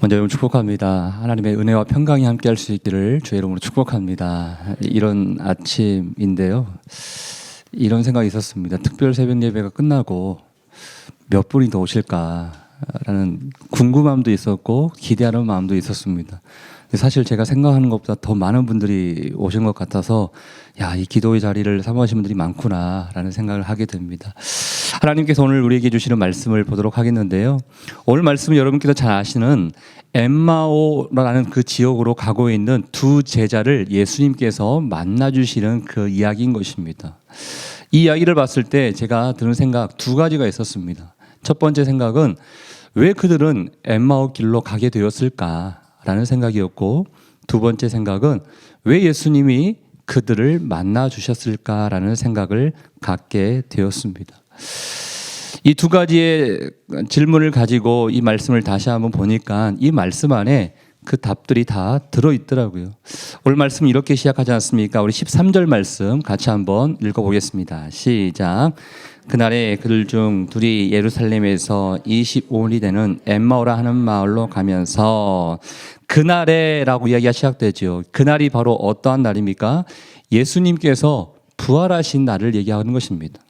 먼저 여러분 축복합니다. 하나님의 은혜와 평강이 함께할 수 있기를 주의 이름으로 축복합니다. 이런 아침인데요. 이런 생각이 있었습니다. 특별 새벽 예배가 끝나고 몇 분이 더 오실까라는 궁금함도 있었고 기대하는 마음도 있었습니다. 사실 제가 생각하는 것보다 더 많은 분들이 오신 것 같아서 야, 이 기도의 자리를 사모하신 분들이 많구나라는 생각을 하게 됩니다. 하나님께서 오늘 우리에게 주시는 말씀을 보도록 하겠는데요. 오늘 말씀은 여러분께서 잘 아시는 엠마오라는 그 지역으로 가고 있는 두 제자를 예수님께서 만나 주시는 그 이야기인 것입니다. 이 이야기를 봤을 때 제가 드는 생각 두 가지가 있었습니다. 첫 번째 생각은 왜 그들은 엠마오 길로 가게 되었을까라는 생각이었고 두 번째 생각은 왜 예수님이 그들을 만나 주셨을까라는 생각을 갖게 되었습니다. 이 두 가지의 질문을 가지고 이 말씀을 다시 한번 보니까 이 말씀 안에 그 답들이 다 들어 있더라고요. 오늘 말씀 이렇게 시작하지 않습니까? 우리 13절 말씀 같이 한번 읽어 보겠습니다. 시작. 그날에 그들 중 둘이 예루살렘에서 25일이 되는 엠마오라 하는 마을로 가면서 그날에라고 이야기가 시작되죠. 그날이 바로 어떠한 날입니까? 예수님께서 부활하신 날을 얘기하는 것입니다.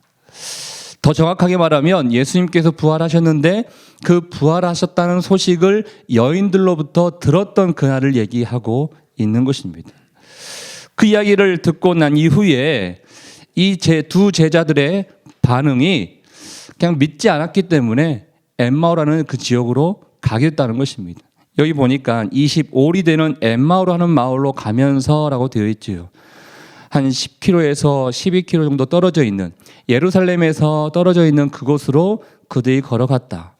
더 정확하게 말하면 예수님께서 부활하셨는데 그 부활하셨다는 소식을 여인들로부터 들었던 그날을 얘기하고 있는 것입니다. 그 이야기를 듣고 난 이후에 이제두 제자들의 반응이 그냥 믿지 않았기 때문에 엠마오라는 그 지역으로 가겠다는 것입니다. 여기 보니까 25일이 되는 엠마오로 하는 마을로 가면서라고 되어 있지요. 한 10km에서 12km 정도 떨어져 있는 예루살렘에서 떨어져 있는 그곳으로 그들이 걸어갔다.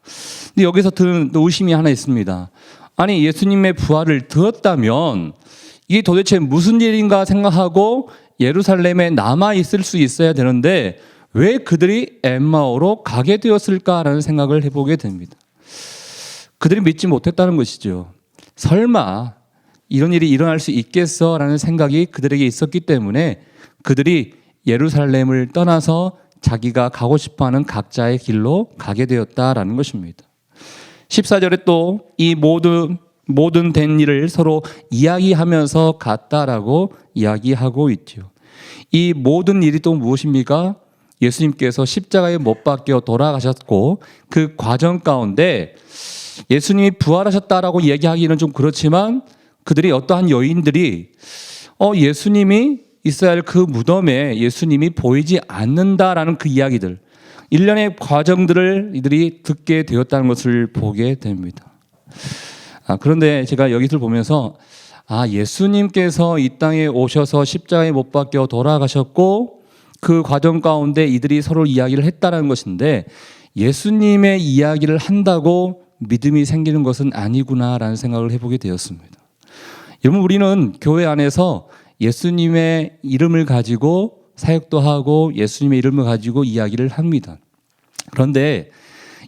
근데 여기서 드는 의심이 하나 있습니다. 아니 예수님의 부활을 들었다면 이게 도대체 무슨 일인가 생각하고 예루살렘에 남아 있을 수 있어야 되는데 왜 그들이 엠마오로 가게 되었을까라는 생각을 해보게 됩니다. 그들이 믿지 못했다는 것이죠. 설마 이런 일이 일어날 수 있겠어라는 생각이 그들에게 있었기 때문에 그들이 예루살렘을 떠나서 자기가 가고 싶어 하는 각자의 길로 가게 되었다라는 것입니다. 14절에 또 이 모든 모든 된 일을 서로 이야기하면서 갔다라고 이야기하고 있죠. 이 모든 일이 또 무엇입니까? 예수님께서 십자가에 못 박혀 돌아가셨고 그 과정 가운데 예수님이 부활하셨다라고 얘기하기는 좀 그렇지만 그들이 어떠한 여인들이 어 예수님이 있어야 할 그 무덤에 예수님이 보이지 않는다라는 그 이야기들 일련의 과정들을 이들이 듣게 되었다는 것을 보게 됩니다. 아, 그런데 제가 여기를 보면서 아 예수님께서 이 땅에 오셔서 십자가에 못 박혀 돌아가셨고 그 과정 가운데 이들이 서로 이야기를 했다는 것인데 예수님의 이야기를 한다고 믿음이 생기는 것은 아니구나라는 생각을 해보게 되었습니다. 여러분 우리는 교회 안에서 예수님의 이름을 가지고 사역도 하고 예수님의 이름을 가지고 이야기를 합니다. 그런데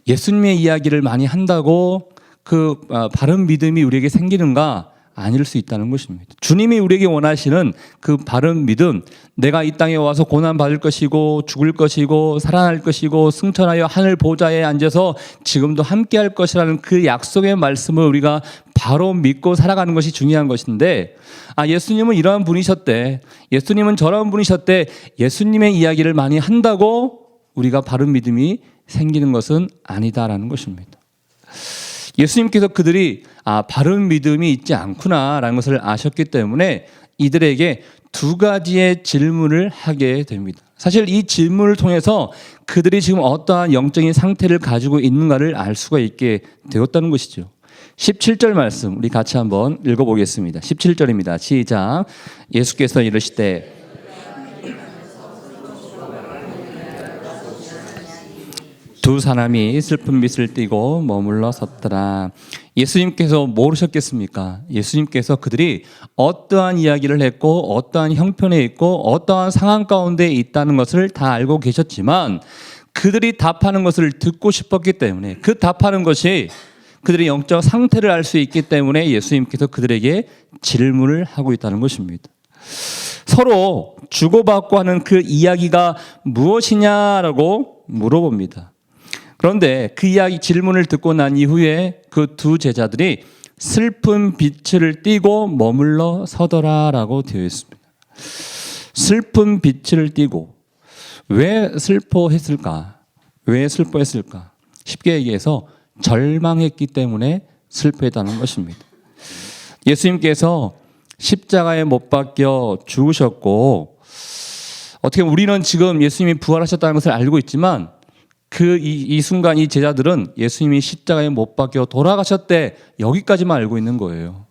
예수님의 이야기를 많이 한다고 그 아, 바른 믿음이 우리에게 생기는가? 아닐 수 있다는 것입니다. 주님이 우리에게 원하시는 그 바른 믿음, 내가 이 땅에 와서 고난 받을 것이고 죽을 것이고 살아날 것이고 승천하여 하늘 보좌에 앉아서 지금도 함께 할 것이라는 그 약속의 말씀을 우리가 바로 믿고 살아가는 것이 중요한 것인데 아 예수님은 이러한 분이셨대. 예수님은 저런 분이셨대. 예수님의 이야기를 많이 한다고 우리가 바른 믿음이 생기는 것은 아니다라는 것입니다. 예수님께서 그들이 아 바른 믿음이 있지 않구나라는 것을 아셨기 때문에 이들에게 두 가지의 질문을 하게 됩니다. 사실 이 질문을 통해서 그들이 지금 어떠한 영적인 상태를 가지고 있는가를 알 수가 있게 되었다는 것이죠. 17절 말씀 우리 같이 한번 읽어보겠습니다. 17절입니다. 시작. 예수께서 이르시되 두 사람이 슬픈 빛을 띠고 머물러 섰더라. 예수님께서 모르셨겠습니까? 예수님께서 그들이 어떠한 이야기를 했고 어떠한 형편에 있고 어떠한 상황 가운데 있다는 것을 다 알고 계셨지만 그들이 답하는 것을 듣고 싶었기 때문에 그 답하는 것이 그들의 영적 상태를 알 수 있기 때문에 예수님께서 그들에게 질문을 하고 있다는 것입니다. 서로 주고받고 하는 그 이야기가 무엇이냐라고 물어봅니다. 그런데 그 이야기 질문을 듣고 난 이후에 그 두 제자들이 슬픈 빛을 띠고 머물러 서더라라고 되어 있습니다. 슬픈 빛을 띠고 왜 슬퍼했을까? 왜 슬퍼했을까? 쉽게 얘기해서 절망했기 때문에 슬퍼했다는 것입니다. 예수님께서 십자가에 못 박혀 죽으셨고 어떻게 우리는 지금 예수님이 부활하셨다는 것을 알고 있지만 그이 순간 이 제자들은 예수님이 십자가에 못 박혀 돌아가셨대 여기까지만 알고 있는 거예요.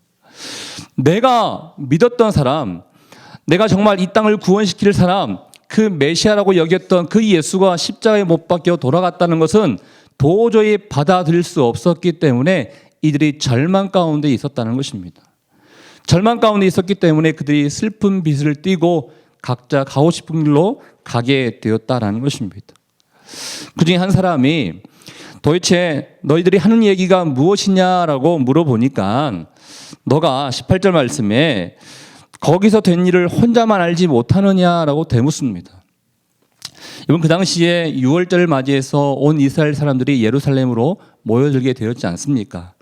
내가 믿었던 사람, 내가 정말 이 땅을 구원시킬 사람, 그 메시아라고 여겼던 그 예수가 십자가에 못 박혀 돌아갔다는 것은 도저히 받아들일 수 없었기 때문에 이들이 절망 가운데 있었다는 것입니다. 절망 가운데 있었기 때문에 그들이 슬픈 빛을 띠고 각자 가고 싶은 길로 가게 되었다라는 것입니다. 그 중에 한 사람이 도대체 너희들이 하는 얘기가 무엇이냐라고 물어보니까 너가 18절 말씀에 거기서 된 일을 혼자만 알지 못하느냐라고 되묻습니다. 이번 그 당시에 6월절을 맞이해서 온 이스라엘 사람들이 예루살렘으로 모여들게 되었지 않습니까?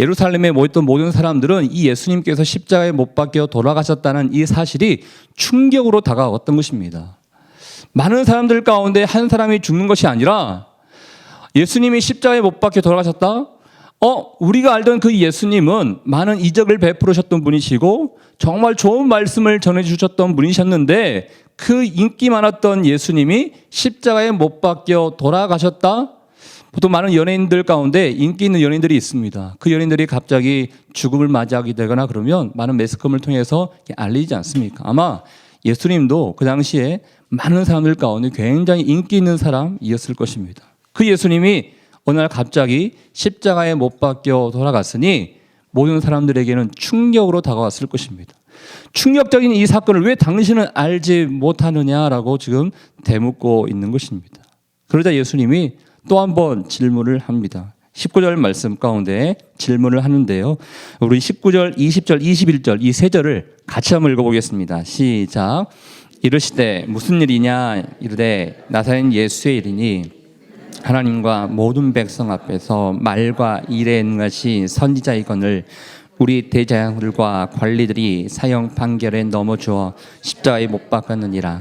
예루살렘에 모였던 모든 사람들은 이 예수님께서 십자가에 못 박혀 돌아가셨다는 이 사실이 충격으로 다가왔던 것입니다. 많은 사람들 가운데 한 사람이 죽는 것이 아니라 예수님이 십자가에 못 박혀 돌아가셨다? 어, 우리가 알던 그 예수님은 많은 이적을 베풀으셨던 분이시고 정말 좋은 말씀을 전해 주셨던 분이셨는데 그 인기 많았던 예수님이 십자가에 못 박혀 돌아가셨다? 보통 많은 연예인들 가운데 인기 있는 연예인들이 있습니다. 그 연예인들이 갑자기 죽음을 맞이하게 되거나 그러면 많은 매스컴을 통해서 알리지 않습니까? 아마 예수님도 그 당시에 많은 사람들 가운데 굉장히 인기 있는 사람이었을 것입니다. 그 예수님이 어느 날 갑자기 십자가에 못 박혀 돌아갔으니 모든 사람들에게는 충격으로 다가왔을 것입니다. 충격적인 이 사건을 왜 당신은 알지 못하느냐라고 지금 대묻고 있는 것입니다. 그러자 예수님이 또 한 번 질문을 합니다. 19절 말씀 가운데 질문을 하는데요. 우리 19절, 20절, 21절 이 세 절을 같이 한번 읽어보겠습니다. 시작. 이르시되 무슨 일이냐 이르되 나사렛 예수의 일이니 하나님과 모든 백성 앞에서 말과 일에 능하신 선지자이건을 우리 대장들과 관리들이 사형 판결에 넘어주어 십자가에 못 박았느니라.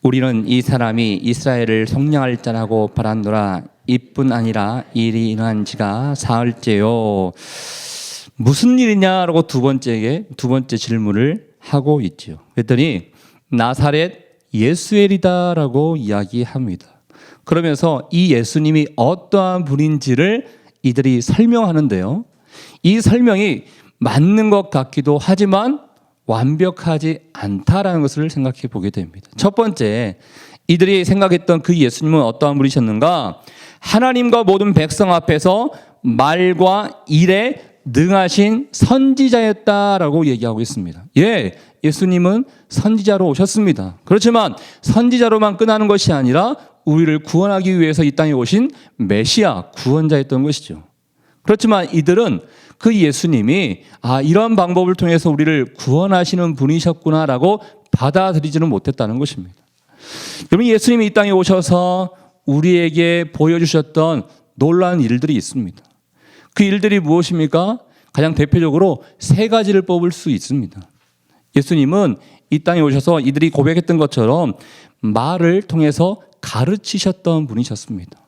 우리는 이 사람이 이스라엘을 성령할 자라고 바란노라 이뿐 아니라 일이 일어난 지가 사흘째요. 무슨 일이냐라고 두 번째에 두 번째 질문을 하고 있죠. 그랬더니 나사렛 예수엘이다라고 이야기합니다. 그러면서 이 예수님이 어떠한 분인지를 이들이 설명하는데요. 이 설명이 맞는 것 같기도 하지만 완벽하지 않다라는 것을 생각해 보게 됩니다. 첫 번째, 이들이 생각했던 그 예수님은 어떠한 분이셨는가? 하나님과 모든 백성 앞에서 말과 일에 능하신 선지자였다라고 얘기하고 있습니다. 예, 예수님은 선지자로 오셨습니다. 그렇지만 선지자로만 끝나는 것이 아니라 우리를 구원하기 위해서 이 땅에 오신 메시아 구원자였던 것이죠. 그렇지만 이들은 그 예수님이 아 이런 방법을 통해서 우리를 구원하시는 분이셨구나라고 받아들이지는 못했다는 것입니다. 그러면 예수님이 이 땅에 오셔서 우리에게 보여주셨던 놀라운 일들이 있습니다. 그 일들이 무엇입니까? 가장 대표적으로 세 가지를 뽑을 수 있습니다. 예수님은 이 땅에 오셔서 이들이 고백했던 것처럼 말을 통해서 가르치셨던 분이셨습니다.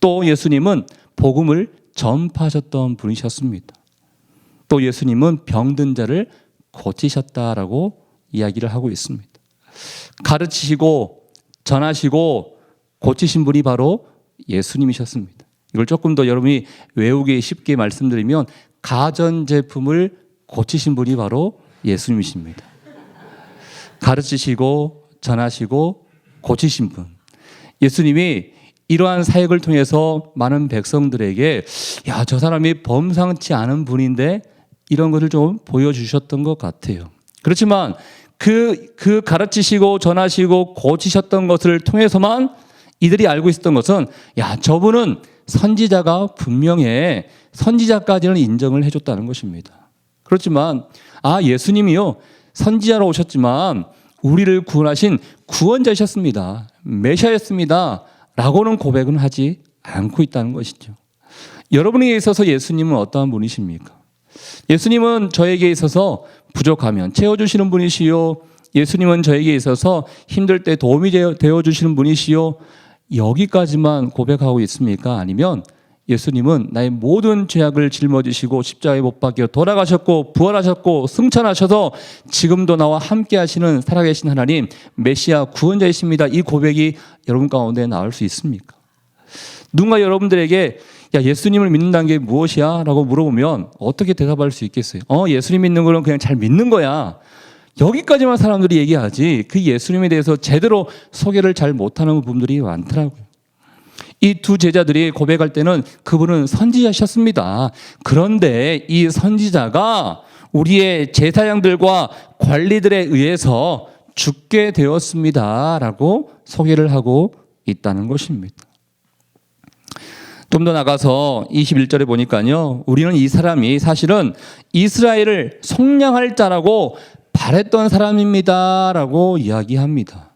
또 예수님은 복음을 전파하셨던 분이셨습니다. 또 예수님은 병든 자를 고치셨다라고 이야기를 하고 있습니다. 가르치시고 전하시고 고치신 분이 바로 예수님이셨습니다. 이걸 조금 더 여러분이 외우기 쉽게 말씀드리면 가전 제품을 고치신 분이 바로 예수님이십니다. 가르치시고 전하시고 고치신 분. 예수님이 이러한 사역을 통해서 많은 백성들에게 야, 저 사람이 범상치 않은 분인데 이런 것을 좀 보여주셨던 것 같아요. 그렇지만 그, 그 가르치시고 전하시고 고치셨던 것을 통해서만 이들이 알고 있었던 것은 야, 저분은 선지자가 분명해 선지자까지는 인정을 해줬다는 것입니다. 그렇지만 아, 예수님이요. 선지자로 오셨지만 우리를 구원하신 구원자셨습니다. 메시아였습니다. 라고는 고백은 하지 않고 있다는 것이죠. 여러분에게 있어서 예수님은 어떠한 분이십니까? 예수님은 저에게 있어서 부족하면 채워주시는 분이시요. 예수님은 저에게 있어서 힘들 때 도움이 되어 주시는 분이시요. 여기까지만 고백하고 있습니까? 아니면 예수님은 나의 모든 죄악을 짊어지시고 십자가에 못 박혀 돌아가셨고 부활하셨고 승천하셔서 지금도 나와 함께 하시는 살아계신 하나님 메시아 구원자이십니다. 이 고백이 여러분 가운데 나올 수 있습니까? 누군가 여러분들에게 야 예수님을 믿는다는 게 무엇이야? 라고 물어보면 어떻게 대답할 수 있겠어요? 어 예수님 믿는 거는 그냥 잘 믿는 거야. 여기까지만 사람들이 얘기하지 그 예수님에 대해서 제대로 소개를 잘 못하는 분들이 많더라고요. 이 두 제자들이 고백할 때는 그분은 선지자셨습니다. 그런데 이 선지자가 우리의 제사장들과 관리들에 의해서 죽게 되었습니다. 라고 소개를 하고 있다는 것입니다. 좀 더 나가서 21절에 보니까요. 우리는 이 사람이 사실은 이스라엘을 속량할 자라고 바랬던 사람입니다 라고 이야기합니다.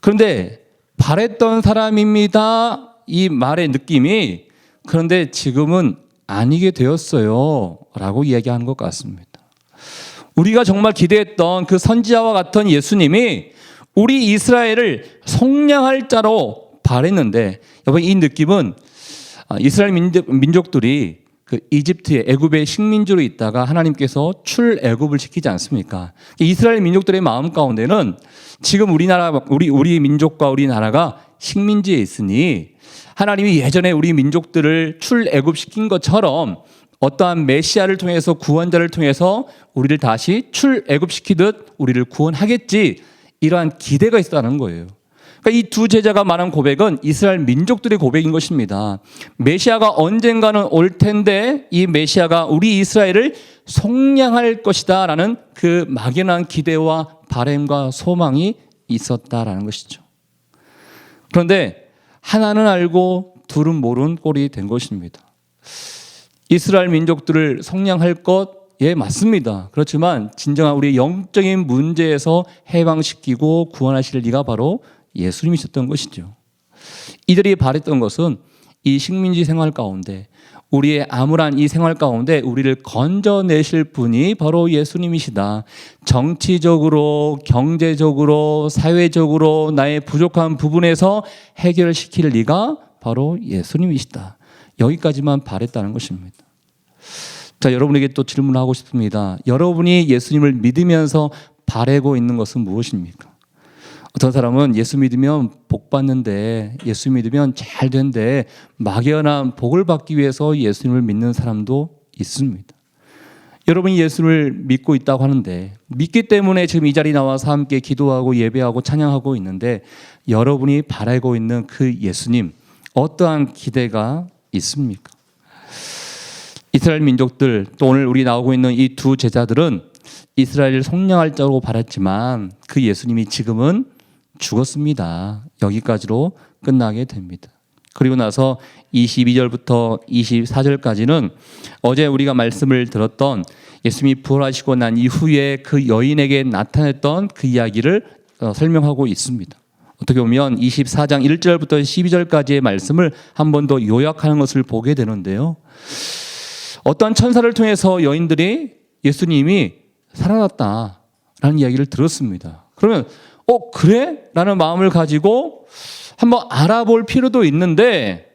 그런데 바랬던 사람입니다 이 말의 느낌이 그런데 지금은 아니게 되었어요 라고 이야기하는 것 같습니다. 우리가 정말 기대했던 그 선지자와 같은 예수님이 우리 이스라엘을 속량할 자로 바랬는데 여러분 이 느낌은 이스라엘 민족들이 그 이집트의 애굽의 식민지로 있다가 하나님께서 출애굽을 시키지 않습니까? 이스라엘 민족들의 마음 가운데는 지금 우리나라 우리 우리 민족과 우리나라가 식민지에 있으니 하나님이 예전에 우리 민족들을 출애굽 시킨 것처럼 어떠한 메시아를 통해서 구원자를 통해서 우리를 다시 출애굽 시키듯 우리를 구원하겠지 이러한 기대가 있다는 거예요. 그러니까 이 두 제자가 말한 고백은 이스라엘 민족들의 고백인 것입니다. 메시아가 언젠가는 올 텐데 이 메시아가 우리 이스라엘을 속량할 것이다라는 그 막연한 기대와 바램과 소망이 있었다라는 것이죠. 그런데 하나는 알고 둘은 모르는 꼴이 된 것입니다. 이스라엘 민족들을 속량할 것, 예, 맞습니다. 그렇지만 진정한 우리 영적인 문제에서 해방시키고 구원하실 리가 바로 예수님이셨던 것이죠. 이들이 바랬던 것은 이 식민지 생활 가운데 우리의 암울한 이 생활 가운데 우리를 건져내실 분이 바로 예수님이시다. 정치적으로, 경제적으로, 사회적으로 나의 부족한 부분에서 해결시킬 리가 바로 예수님이시다. 여기까지만 바랬다는 것입니다. 자, 여러분에게 또 질문하고 싶습니다. 여러분이 예수님을 믿으면서 바래고 있는 것은 무엇입니까? 어떤 사람은 예수 믿으면 복 받는데 예수 믿으면 잘 된대 막연한 복을 받기 위해서 예수님을 믿는 사람도 있습니다. 여러분이 예수를 믿고 있다고 하는데 믿기 때문에 지금 이 자리 나와서 함께 기도하고 예배하고 찬양하고 있는데 여러분이 바라고 있는 그 예수님 어떠한 기대가 있습니까? 이스라엘 민족들 또 오늘 우리 나오고 있는 이 두 제자들은 이스라엘을 속량할 자로 바랐지만 그 예수님이 지금은 죽었습니다. 여기까지로 끝나게 됩니다. 그리고 나서 22절부터 24절까지는 어제 우리가 말씀을 들었던 예수님이 부활하시고 난 이후에 그 여인에게 나타냈던 그 이야기를 어, 설명하고 있습니다. 어떻게 보면 24장 1절부터 12절까지의 말씀을 한 번 더 요약하는 것을 보게 되는데요. 어떤 천사를 통해서 여인들이 예수님이 살아났다라는 이야기를 들었습니다. 그러면 어, 그래? 라는 마음을 가지고 한번 알아볼 필요도 있는데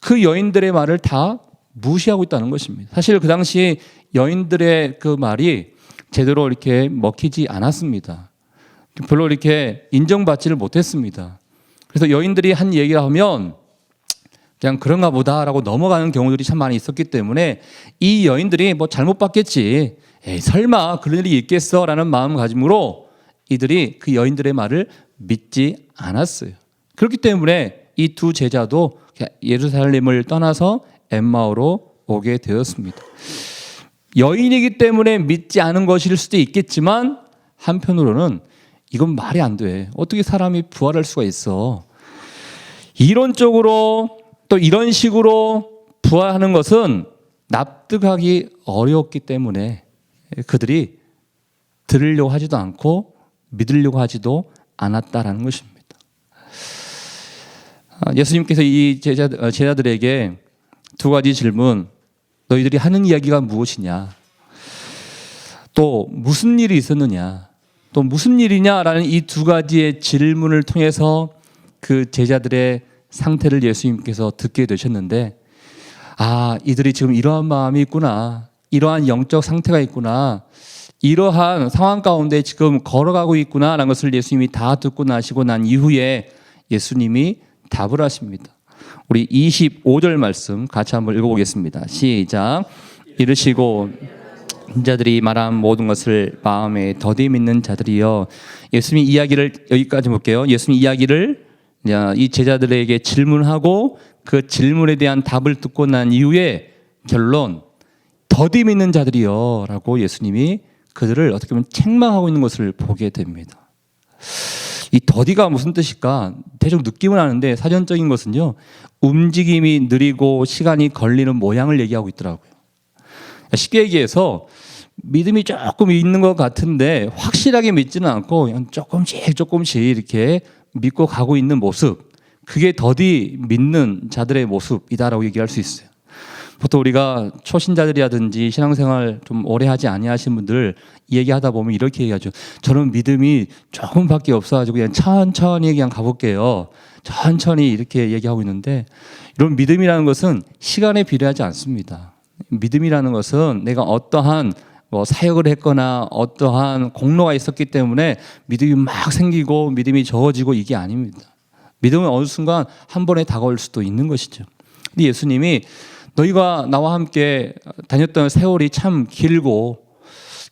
그 여인들의 말을 다 무시하고 있다는 것입니다. 사실 그 당시 여인들의 그 말이 제대로 이렇게 먹히지 않았습니다. 별로 이렇게 인정받지를 못했습니다. 그래서 여인들이 한 얘기를 하면 그냥 그런가 보다라고 넘어가는 경우들이 참 많이 있었기 때문에 이 여인들이 뭐 잘못 봤겠지. 에이, 설마 그런 일이 있겠어 라는 마음가짐으로 이들이 그 여인들의 말을 믿지 않았어요. 그렇기 때문에 이 두 제자도 예루살렘을 떠나서 엠마오로 오게 되었습니다. 여인이기 때문에 믿지 않은 것일 수도 있겠지만 한편으로는 이건 말이 안 돼. 어떻게 사람이 부활할 수가 있어? 이론적으로 또 이런 식으로 부활하는 것은 납득하기 어려웠기 때문에 그들이 들으려고 하지도 않고 믿으려고 하지도 않았다라는 것입니다. 아, 예수님께서 이 제자, 어, 제자들에게 두 가지 질문 너희들이 하는 이야기가 무엇이냐? 또 무슨 일이 있었느냐? 또 무슨 일이냐라는 이 두 가지의 질문을 통해서 그 제자들의 상태를 예수님께서 듣게 되셨는데 아, 이들이 지금 이러한 마음이 있구나. 이러한 영적 상태가 있구나. 이러한 상황 가운데 지금 걸어가고 있구나라는 것을 예수님이 다 듣고 나시고 난 이후에 예수님이 답을 하십니다. 우리 25절 말씀 같이 한번 읽어보겠습니다. 시작. 이르시고 자들이 말한 모든 것을 마음에 더디 믿는 자들이여 예수님 이야기를 여기까지 볼게요. 예수님 이야기를 이 제자들에게 질문하고 그 질문에 대한 답을 듣고 난 이후에 결론 더디 믿는 자들이여라고 예수님이 그들을 어떻게 보면 책망하고 있는 것을 보게 됩니다. 이 더디가 무슨 뜻일까? 대충 느낌은 아는데 사전적인 것은요. 움직임이 느리고 시간이 걸리는 모양을 얘기하고 있더라고요. 쉽게 얘기해서 믿음이 조금 있는 것 같은데 확실하게 믿지는 않고 조금씩 조금씩 이렇게 믿고 가고 있는 모습. 그게 더디 믿는 자들의 모습이다라고 얘기할 수 있어요. 보통 우리가 초신자들이라든지 신앙생활 좀 오래 하지 아니하신 분들 얘기하다 보면 이렇게 얘기하죠. 저는 믿음이 조금밖에 없어가지고 그냥 천천히 그냥 가볼게요. 천천히 이렇게 얘기하고 있는데 이런 믿음이라는 것은 시간에 비례하지 않습니다. 믿음이라는 것은 내가 어떠한 뭐 사역을 했거나 어떠한 공로가 있었기 때문에 믿음이 막 생기고 믿음이 적어지고 이게 아닙니다. 믿음은 어느 순간 한 번에 다가올 수도 있는 것이죠. 근데 예수님이 너희가 나와 함께 다녔던 세월이 참 길고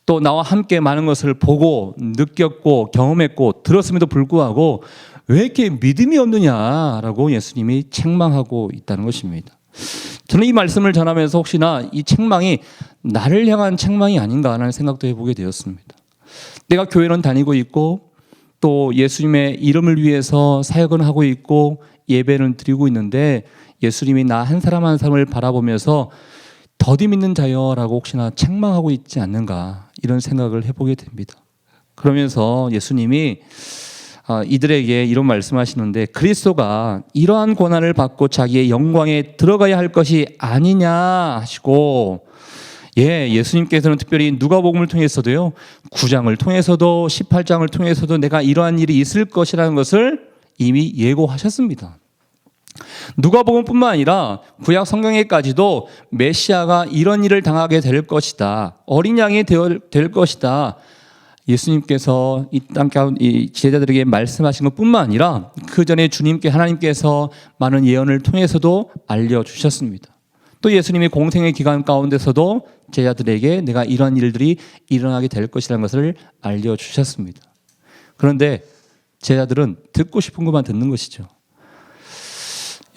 또 나와 함께 많은 것을 보고 느꼈고 경험했고 들었음에도 불구하고 왜 이렇게 믿음이 없느냐라고 예수님이 책망하고 있다는 것입니다. 저는 이 말씀을 전하면서 혹시나 이 책망이 나를 향한 책망이 아닌가 하는 생각도 해보게 되었습니다. 내가 교회는 다니고 있고 또 예수님의 이름을 위해서 사역은 하고 있고 예배는 드리고 있는데 예수님이 나 한 사람 한 사람을 바라보면서 더디 믿는 자여라고 혹시나 책망하고 있지 않는가 이런 생각을 해보게 됩니다. 그러면서 예수님이 아, 이들에게 이런 말씀하시는데 그리스도가 이러한 고난을 받고 자기의 영광에 들어가야 할 것이 아니냐 하시고 예, 예수님께서는 특별히 누가복음을 통해서도요. 9장을 통해서도 18장을 통해서도 내가 이러한 일이 있을 것이라는 것을 이미 예고하셨습니다. 누가복음뿐만 아니라 구약 성경에까지도 메시아가 이런 일을 당하게 될 것이다. 어린 양이 될 것이다. 예수님께서 이 땅 가운데 이 제자들에게 말씀하신 것뿐만 아니라 그 전에 주님께 하나님께서 많은 예언을 통해서도 알려 주셨습니다. 또 예수님이 공생의 기간 가운데서도 제자들에게 내가 이런 일들이 일어나게 될 것이라는 것을 알려 주셨습니다. 그런데 제자들은 듣고 싶은 것만 듣는 것이죠.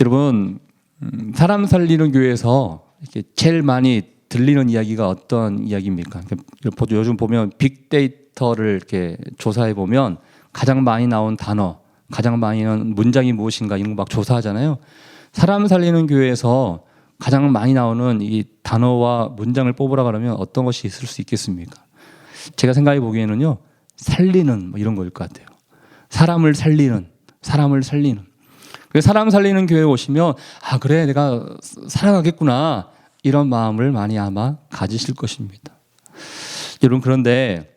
여러분 음, 사람 살리는 교회에서 이렇게 제일 많이 들리는 이야기가 어떤 이야기입니까? 요즘 보면 빅데이터를 이렇게 조사해 보면 가장 많이 나온 단어, 가장 많이 나온 문장이 무엇인가 이런 거 막 조사하잖아요. 사람 살리는 교회에서 가장 많이 나오는 이 단어와 문장을 뽑으라 그러면 어떤 것이 있을 수 있겠습니까? 제가 생각해 보기에는요, 살리는 뭐 이런 거일 것 같아요. 사람을 살리는, 사람을 살리는. 사람 살리는 교회 에 오시면 아 그래 내가 살아가겠구나 이런 마음을 많이 아마 가지실 것입니다. 여러분 그런데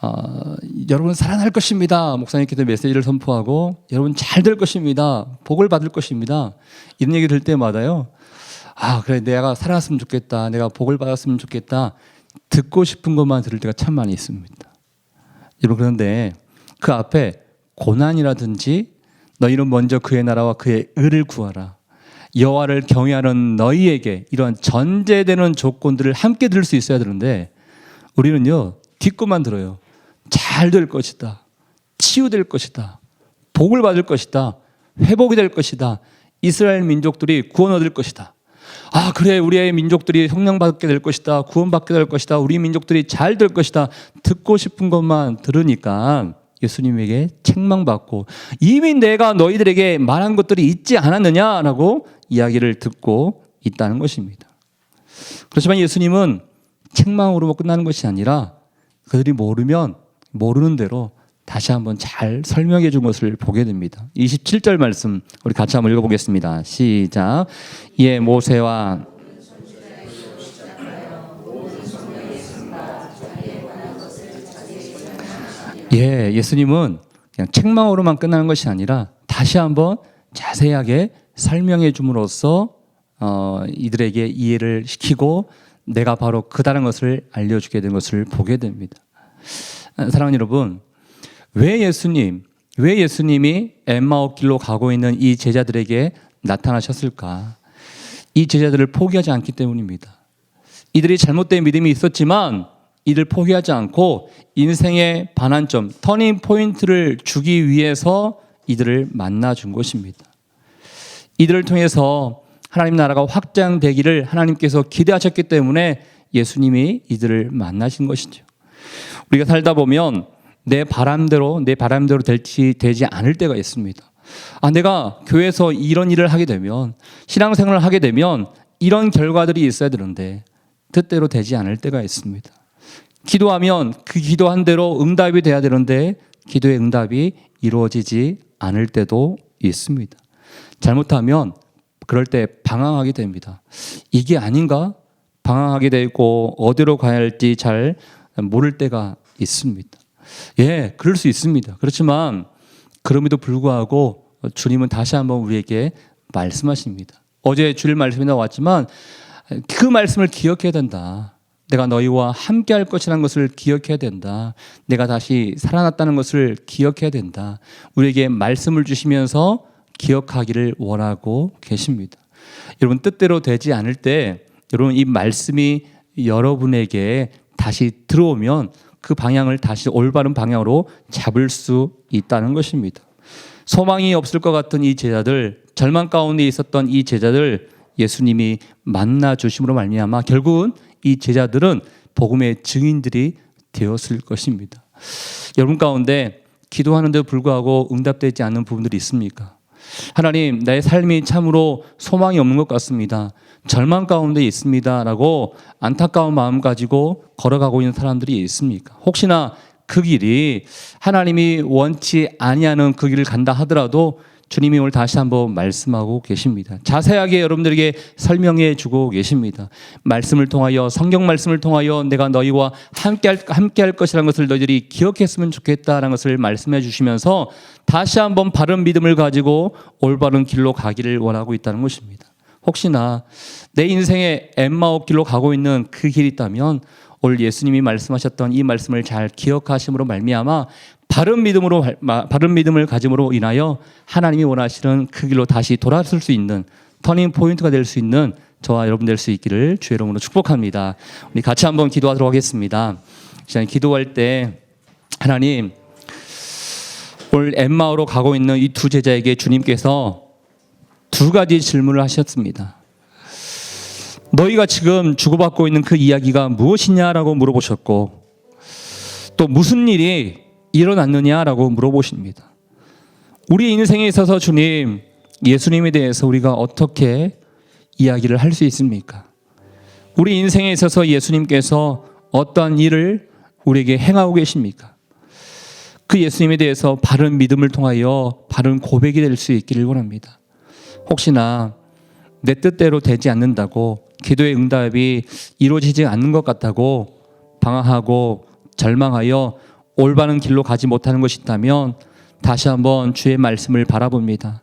어, 여러분 살아날 것입니다. 목사님께서 메시지를 선포하고 여러분 잘 될 것입니다. 복을 받을 것입니다. 이런 얘기 들 때마다요. 아 그래 내가 살았으면 좋겠다. 내가 복을 받았으면 좋겠다. 듣고 싶은 것만 들을 때가 참 많이 있습니다. 여러분 그런데 그 앞에 고난이라든지 너희는 먼저 그의 나라와 그의 의를 구하라. 여호와를 경외하는 너희에게 이러한 전제되는 조건들을 함께 들을 수 있어야 되는데 우리는요 뒷것만 들어요. 잘 될 것이다. 치유될 것이다. 복을 받을 것이다. 회복이 될 것이다. 이스라엘 민족들이 구원 얻을 것이다. 아, 그래, 우리의 민족들이 성령 받게 될 것이다. 구원 받게 될 것이다. 우리 민족들이 잘 될 것이다. 듣고 싶은 것만 들으니까 예수님에게 책망받고 이미 내가 너희들에게 말한 것들이 있지 않았느냐라고 이야기를 듣고 있다는 것입니다. 그렇지만 예수님은 책망으로 끝나는 것이 아니라 그들이 모르면 모르는 대로 다시 한번 잘 설명해 준 것을 보게 됩니다. 27절 말씀 우리 같이 한번 읽어보겠습니다. 시작. 예 모세와 예, 예수님은 그냥 책망으로만 끝나는 것이 아니라 다시 한번 자세하게 설명해 줌으로써 어, 이들에게 이해를 시키고 내가 바로 그다른 것을 알려주게 된 것을 보게 됩니다. 아, 사랑하는 여러분, 왜 예수님, 왜 예수님이 엠마오 길로 가고 있는 이 제자들에게 나타나셨을까? 이 제자들을 포기하지 않기 때문입니다. 이들이 잘못된 믿음이 있었지만 이를 포기하지 않고 인생의 반환점, 터닝 포인트를 주기 위해서 이들을 만나 준 것입니다. 이들을 통해서 하나님 나라가 확장되기를 하나님께서 기대하셨기 때문에 예수님이 이들을 만나신 것이죠. 우리가 살다 보면 내 바람대로 내 바람대로 될지 되지 않을 때가 있습니다. 아, 내가 교회에서 이런 일을 하게 되면 신앙생활을 하게 되면 이런 결과들이 있어야 되는데 뜻대로 되지 않을 때가 있습니다. 기도하면 그 기도한 대로 응답이 돼야 되는데 기도의 응답이 이루어지지 않을 때도 있습니다. 잘못하면 그럴 때 방황하게 됩니다. 이게 아닌가? 방황하게 되고 어디로 가야 할지 잘 모를 때가 있습니다. 예, 그럴 수 있습니다. 그렇지만 그럼에도 불구하고 주님은 다시 한번 우리에게 말씀하십니다. 어제 주일 말씀이 나왔지만 그 말씀을 기억해야 된다. 내가 너희와 함께 할 것이라는 것을 기억해야 된다. 내가 다시 살아났다는 것을 기억해야 된다. 우리에게 말씀을 주시면서 기억하기를 원하고 계십니다. 여러분 뜻대로 되지 않을 때 여러분 이 말씀이 여러분에게 다시 들어오면 그 방향을 다시 올바른 방향으로 잡을 수 있다는 것입니다. 소망이 없을 것 같은 이 제자들, 절망 가운데 있었던 이 제자들 예수님이 만나 주심으로 말미암아 결국은 이 제자들은 복음의 증인들이 되었을 것입니다. 여러분 가운데 기도하는데도 불구하고 응답되지 않는 부분들이 있습니까? 하나님, 나의 삶이 참으로 소망이 없는 것 같습니다. 절망 가운데 있습니다 라고 안타까운 마음 가지고 걸어가고 있는 사람들이 있습니까? 혹시나 그 길이 하나님이 원치 아니하는 그 길을 간다 하더라도 주님이 오늘 다시 한번 말씀하고 계십니다. 자세하게 여러분들에게 설명해 주고 계십니다. 말씀을 통하여 성경 말씀을 통하여 내가 너희와 함께 할, 함께 할 것이라는 것을 너희들이 기억했으면 좋겠다라는 것을 말씀해 주시면서 다시 한번 바른 믿음을 가지고 올바른 길로 가기를 원하고 있다는 것입니다. 혹시나 내 인생의 엠마오 길로 가고 있는 그 길이 있다면 오늘 예수님이 말씀하셨던 이 말씀을 잘 기억하심으로 말미암아 바른 믿음으로 바른 믿음을 가짐으로 인하여 하나님이 원하시는 그 길로 다시 돌아설 수 있는 터닝 포인트가 될 수 있는 저와 여러분 될 수 있기를 주의 이름으로 축복합니다. 우리 같이 한번 기도하도록 하겠습니다. 시간 기도할 때 하나님 오늘 엠마오로 가고 있는 이 두 제자에게 주님께서 두 가지 질문을 하셨습니다. 너희가 지금 주고받고 있는 그 이야기가 무엇이냐라고 물어보셨고 또 무슨 일이 일어났느냐라고 물어보십니다. 우리 인생에 있어서 주님, 예수님에 대해서 우리가 어떻게 이야기를 할 수 있습니까? 우리 인생에 있어서 예수님께서 어떠한 일을 우리에게 행하고 계십니까? 그 예수님에 대해서 바른 믿음을 통하여 바른 고백이 될 수 있기를 원합니다. 혹시나 내 뜻대로 되지 않는다고 기도의 응답이 이루어지지 않는 것 같다고 방황하고 절망하여 올바른 길로 가지 못하는 것이 있다면 다시 한번 주의 말씀을 바라봅니다.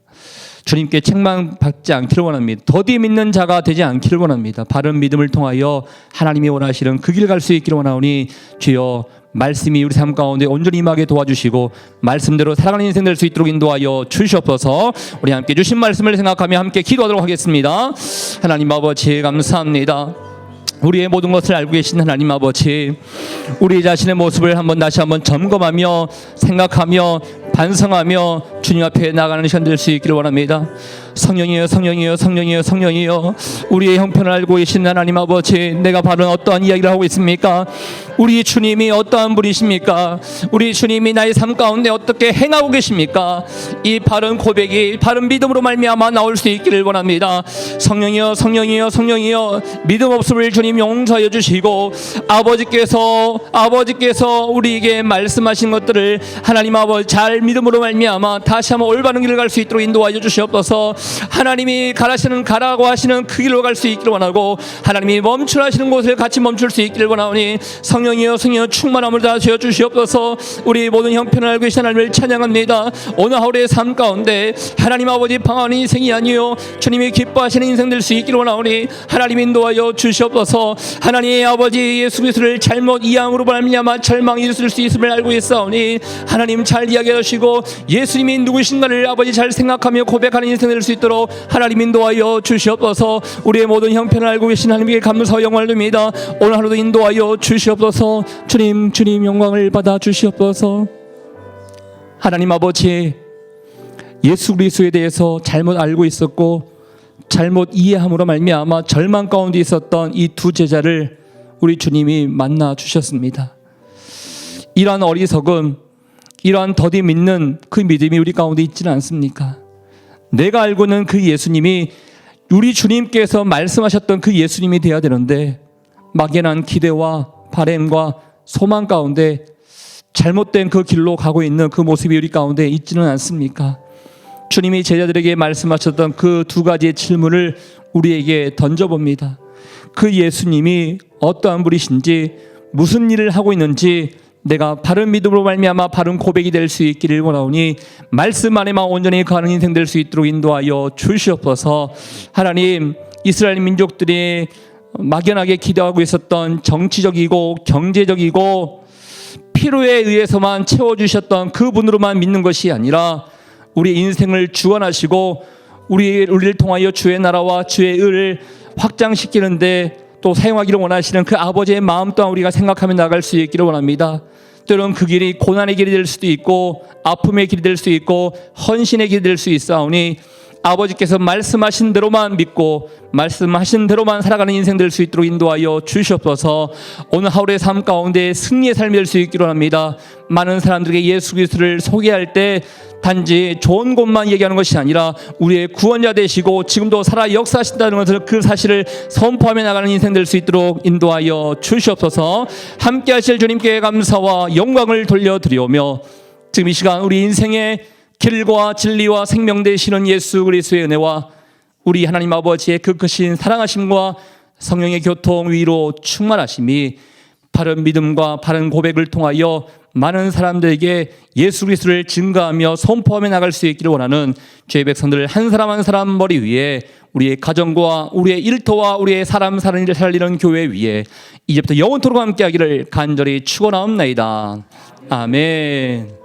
주님께 책망받지 않기를 원합니다. 더디 믿는 자가 되지 않기를 원합니다. 바른 믿음을 통하여 하나님이 원하시는 그 길 갈 수 있기를 원하오니 주여 말씀이 우리 삶 가운데 온전히 임하게 도와주시고 말씀대로 살아가는 인생 될 수 있도록 인도하여 주시옵소서 우리 함께 주신 말씀을 생각하며 함께 기도하도록 하겠습니다. 하나님 아버지 감사합니다. 우리의 모든 것을 알고 계신 하나님 아버지, 우리 자신의 모습을 한번 다시 한번 점검하며 생각하며 반성하며 주님 앞에 나가는 시간 될 수 있기를 원합니다. 성령이여 성령이여 성령이여 성령이여 우리의 형편을 알고 계신 하나님 아버지 내가 바로 어떠한 이야기를 하고 있습니까? 우리 주님이 어떠한 분이십니까? 우리 주님이 나의 삶 가운데 어떻게 행하고 계십니까? 이 바른 고백이 바른 믿음으로 말미암아 나올 수 있기를 원합니다. 성령이여 성령이여 성령이여 믿음 없음을 주님 용서해 주시고 아버지께서 아버지께서 우리에게 말씀하신 것들을 하나님 아버지 잘 믿음으로 말미암아 다시 한번 올바른 길을 갈 수 있도록 인도하여 주시옵소서. 하나님이 가라시는 가라고 하시는 그 길로 갈 수 있기를 원하고 하나님이 멈추라 하시는 곳을 같이 멈출 수 있기를 원하오니 성령이여 성령여 충만함을 다하여 주시옵소서. 우리 모든 형편을 알고 계신 하나님을 찬양합니다. 오늘 하루의 삶 가운데 하나님 아버지 방황하는 인생이 아니요 주님이 기뻐하시는 인생 될 수 있기를 원하오니 하나님 인도하여 주시옵소서. 하나님의 아버지 예수 그리스도를 잘못 이해함으로 말미암아 절망이 있을 수 있음을 알고 있사오니 하나님 잘 이야기 해 주시고 예수님이 누구신가를 아버지 잘 생각하며 고백하는 인생 될 수 있도록 하나님 인도하여 주시옵소서. 우리의 모든 형편을 알고 계신 하나님께 감사와 영광을 드립니다. 오늘 하루도 인도하여 주시옵소서. 주님 주님 영광을 받아 주시옵소서. 하나님 아버지 예수 그리스도에 대해서 잘못 알고 있었고 잘못 이해함으로 말미암아 절망 가운데 있었던 이 두 제자를 우리 주님이 만나 주셨습니다. 이러한 어리석음, 이러한 더디 믿는 그 믿음이 우리 가운데 있지는 않습니까? 내가 알고는 그 예수님이 우리 주님께서 말씀하셨던 그 예수님이 되어야 되는데 막연한 기대와 바램과 소망 가운데 잘못된 그 길로 가고 있는 그 모습이 우리 가운데 있지는 않습니까? 주님이 제자들에게 말씀하셨던 그 두 가지의 질문을 우리에게 던져봅니다. 그 예수님이 어떠한 분이신지 무슨 일을 하고 있는지 내가 바른 믿음으로 말미암아 바른 고백이 될 수 있기를 원하오니 말씀 안에만 온전히 가는 인생 될 수 있도록 인도하여 주시옵소서. 하나님 이스라엘 민족들이 막연하게 기도하고 있었던 정치적이고 경제적이고 필요에 의해서만 채워주셨던 그분으로만 믿는 것이 아니라 우리 인생을 주관하시고 우리 우리를 통하여 주의 나라와 주의 의를 확장시키는데 또 사용하기를 원하시는 그 아버지의 마음 또한 우리가 생각하며 나갈 수 있기를 원합니다. 때로는 그 길이 고난의 길이 될 수도 있고 아픔의 길이 될 수 있고 헌신의 길이 될 수 있사오니 아버지께서 말씀하신 대로만 믿고 말씀하신 대로만 살아가는 인생 될 수 있도록 인도하여 주시옵소서. 오늘 하루의 삶 가운데 승리의 삶이 될 수 있기로 합니다. 많은 사람들에게 예수 그리스도를 소개할 때 단지 좋은 것만 얘기하는 것이 아니라 우리의 구원자 되시고 지금도 살아 역사하신다는 것을 그 사실을 선포하며 나가는 인생 될 수 있도록 인도하여 주시옵소서. 함께 하실 주님께 감사와 영광을 돌려드리오며 지금 이 시간 우리 인생의 길과 진리와 생명 되시는 예수 그리스도의 은혜와 우리 하나님 아버지의 그 크신 사랑하심과 성령의 교통 위로 충만하심이 바른 믿음과 바른 고백을 통하여 많은 사람들에게 예수 그리스도를 증가하며 선포하며 나갈 수 있기를 원하는 죄의 백성들 한 사람 한 사람 머리 위에 우리의 가정과 우리의 일터와 우리의 사람 사는 일을 살리는 교회 위에 이제부터 영원토록 함께하기를 간절히 축원하옵나이다. 아멘.